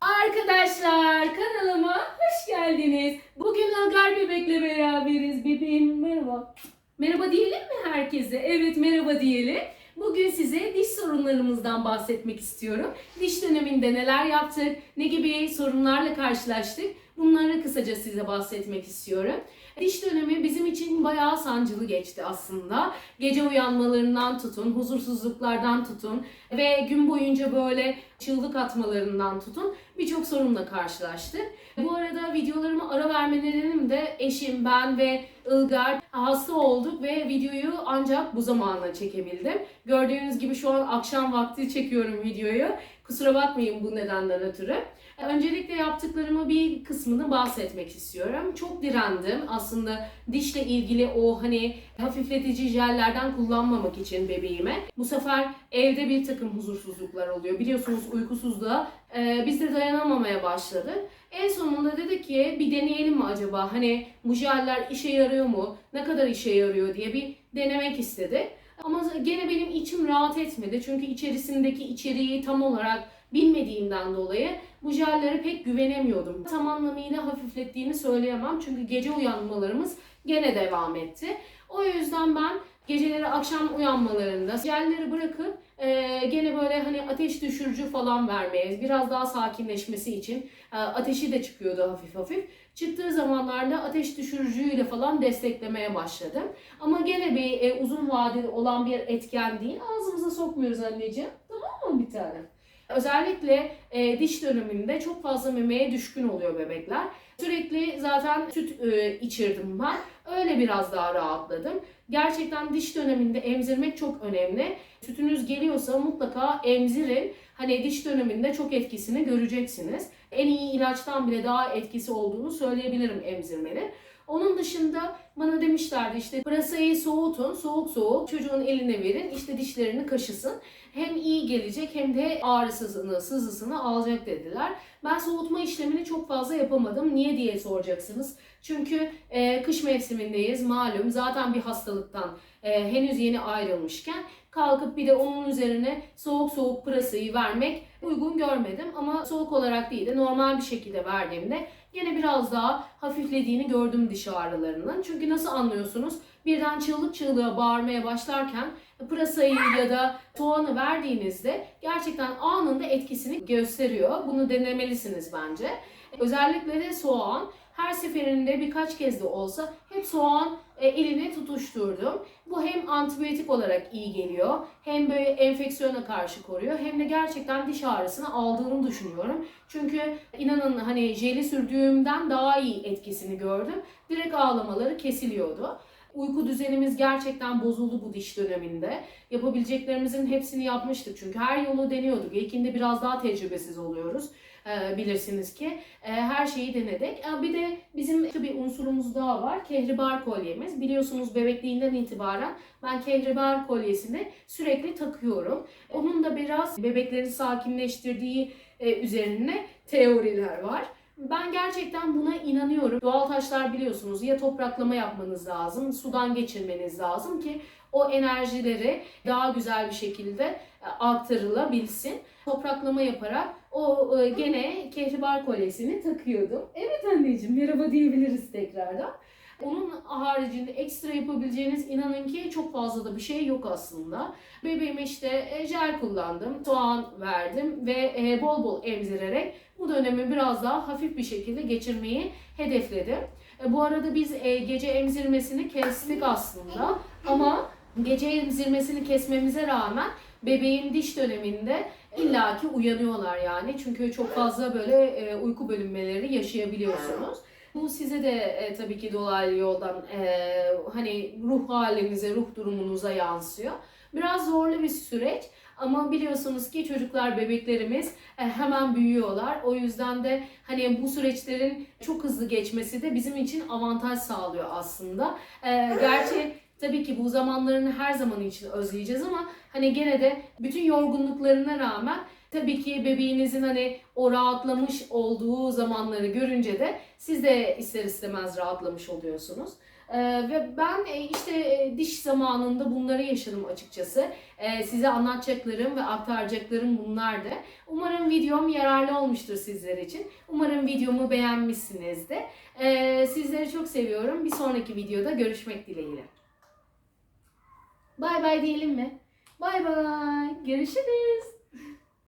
Arkadaşlar kanalıma hoş geldiniz. Bugün Lagar Bebek'le beraberiz. Bebeğim merhaba. Merhaba diyelim mi herkese? Evet merhaba diyelim. Bugün size diş sorunlarımızdan bahsetmek istiyorum. Diş döneminde neler yaptık, ne gibi sorunlarla karşılaştık bunları kısaca size bahsetmek istiyorum. Diş dönemi bizim için bayağı sancılı geçti aslında. Gece uyanmalarından tutun, huzursuzluklardan tutun ve gün boyunca böyle çığlık atmalarından tutun birçok sorunla karşılaştık. Bu arada videolarıma ara verme de eşim, ben ve Ilgar hasta olduk ve videoyu ancak bu zamanla çekebildim. Gördüğünüz gibi şu an akşam vakti çekiyorum videoyu. Kusura bakmayın bu nedenden ötürü. Öncelikle yaptıklarımı bir kısmını bahsetmek istiyorum. Çok direndim aslında dişle ilgili o hani hafifletici jellerden kullanmamak için bebeğime. Bu sefer evde bir takım huzursuzluklar oluyor. Biliyorsunuz uykusuzluğa e, biz de dayanamamaya başladık. En sonunda dedi ki bir deneyelim mi acaba? Hani bu jeller işe yarıyor mu? Ne kadar işe yarıyor diye bir denemek istedi. Ama gene benim içim rahat etmedi. Çünkü içerisindeki içeriği tam olarak bilmediğimden dolayı bu jellere pek güvenemiyordum. Tam anlamıyla hafiflettiğini söyleyemem. Çünkü gece uyanmalarımız gene devam etti. O yüzden ben geceleri akşam uyanmalarında jelleri bırakıp e, gene böyle hani ateş düşürücü falan vermeye, biraz daha sakinleşmesi için e, ateşi de çıkıyordu hafif hafif. Çıktığı zamanlarda ateş düşürücüyle falan desteklemeye başladım. Ama gene bir e, uzun vadeli olan bir etken değil. Ağzımıza sokmuyoruz anneciğim. Tamam mı bir tane? Özellikle e, diş döneminde çok fazla memeye düşkün oluyor bebekler. Sürekli zaten süt e, içirdim ben. Öyle biraz daha rahatladım. Gerçekten diş döneminde emzirmek çok önemli. Sütünüz geliyorsa mutlaka emzirin. Hani diş döneminde çok etkisini göreceksiniz. En iyi ilaçtan bile daha etkisi olduğunu söyleyebilirim emzirmenin. Onun dışında bana demişlerdi işte pırasayı soğutun, soğuk soğuk çocuğun eline verin, işte dişlerini kaşısın. Hem iyi gelecek hem de ağrısızını, sızısını alacak dediler. Ben soğutma işlemini çok fazla yapamadım. Niye diye soracaksınız. Çünkü e, kış mevsimindeyiz malum. Zaten bir hastalıktan e, henüz yeni ayrılmışken kalkıp bir de onun üzerine soğuk soğuk pırasayı vermek uygun görmedim. Ama soğuk olarak değil de normal bir şekilde verdiğimde yine biraz daha hafiflediğini gördüm diş ağrılarının. Çünkü nasıl anlıyorsunuz? Birden çığlık çığlığa bağırmaya başlarken pırasayı ya da soğanı verdiğinizde gerçekten anında etkisini gösteriyor. Bunu denemelisiniz bence. Özellikle de soğan her seferinde birkaç kez de olsa hep soğan e, eline tutuşturdum. Bu hem antibiyotik olarak iyi geliyor, hem böyle enfeksiyona karşı koruyor, hem de gerçekten diş ağrısını aldığını düşünüyorum. Çünkü inanın hani jeli sürdüğümden daha iyi etkisini gördüm. Direkt ağlamaları kesiliyordu. Uyku düzenimiz gerçekten bozuldu bu diş döneminde. Yapabileceklerimizin hepsini yapmıştık çünkü her yolu deniyorduk. İlkinde biraz daha tecrübesiz oluyoruz e, bilirsiniz ki. E, her şeyi denedik. E, bir de bizim bir unsurumuz daha var. Kehribar kolyemiz. Biliyorsunuz bebekliğinden itibaren ben kehribar kolyesini sürekli takıyorum. Onun da biraz bebekleri sakinleştirdiği üzerine teoriler var. Ben gerçekten buna inanıyorum. Doğal taşlar biliyorsunuz ya topraklama yapmanız lazım, sudan geçirmeniz lazım ki o enerjileri daha güzel bir şekilde e, aktarılabilsin. Topraklama yaparak o e, gene kehribar kolyesini takıyordum. Evet anneciğim merhaba diyebiliriz tekrardan. Onun haricinde ekstra yapabileceğiniz inanın ki çok fazla da bir şey yok aslında. Bebeğime işte e, jel kullandım, soğan verdim ve bol bol emzirerek bu dönemi biraz daha hafif bir şekilde geçirmeyi hedefledim. E, Bu arada biz e, gece emzirmesini kestik aslında ama gece emzirmesini kesmemize rağmen bebeğin diş döneminde illaki uyanıyorlar yani. Çünkü çok fazla böyle e, uyku bölünmeleri yaşayabiliyorsunuz. Bu size de e, tabii ki dolaylı yoldan e, hani ruh halinize, ruh durumunuza yansıyor. Biraz zorlu bir süreç ama biliyorsunuz ki çocuklar, bebeklerimiz e, hemen büyüyorlar. O yüzden de hani bu süreçlerin çok hızlı geçmesi de bizim için avantaj sağlıyor aslında. E, gerçi tabii ki bu zamanlarını her zaman için özleyeceğiz ama hani gene de bütün yorgunluklarına rağmen tabii ki bebeğinizin hani o rahatlamış olduğu zamanları görünce de siz de ister istemez rahatlamış oluyorsunuz. Ee, ve ben e, işte e, diş zamanında bunları yaşadım açıkçası. Ee, size anlatacaklarım ve aktaracaklarım bunlardı. Umarım videom yararlı olmuştur sizler için. Umarım videomu beğenmişsinizdir. Ee, sizleri çok seviyorum. Bir sonraki videoda görüşmek dileğiyle. Bay bay diyelim mi? Bay bay. Görüşürüz.